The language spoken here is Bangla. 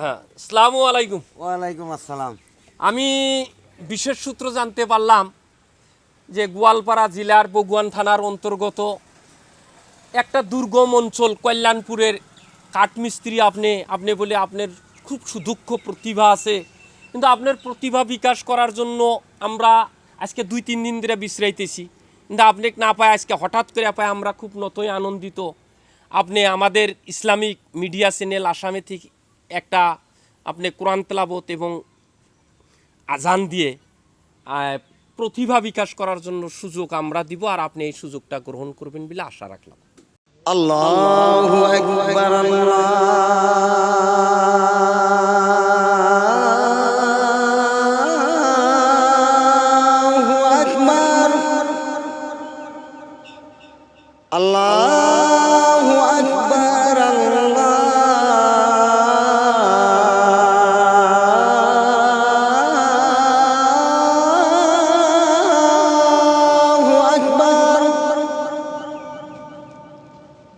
হ্যাঁ আসসালামু আলাইকুম। ওয়ালাইকুম আসসালাম। আমি বিশেষ সূত্র জানতে পারলাম যে গোয়ালপাড়া জেলার বগুয়ান থানার অন্তর্গত একটা দুর্গম অঞ্চল কল্যাণপুরের কাঠমিস্ত্রি আপনি আপনি বলে আপনার খুব সুদক্ষ প্রতিভা আছে। কিন্তু আপনার প্রতিভা বিকাশ করার জন্য আমরা আজকে দুই তিন দিন ধরে বিশ্রাইতেছি। কিন্তু আপনাকে না পাই আজকে হঠাৎ করে পাই আমরা খুব নতই আনন্দিত। আপনি আমাদের ইসলামিক মিডিয়া চ্যানেল আসামে থেকে একটা আপনি কোরআন তেলাবত এবং আজান দিয়ে প্রতিভা বিকাশ করার জন্য সুযোগ আমরা দিব আর আপনি এই সুযোগটা গ্রহণ করবেন বলে আশা রাখলাম। আল্লাহু আল্লাহু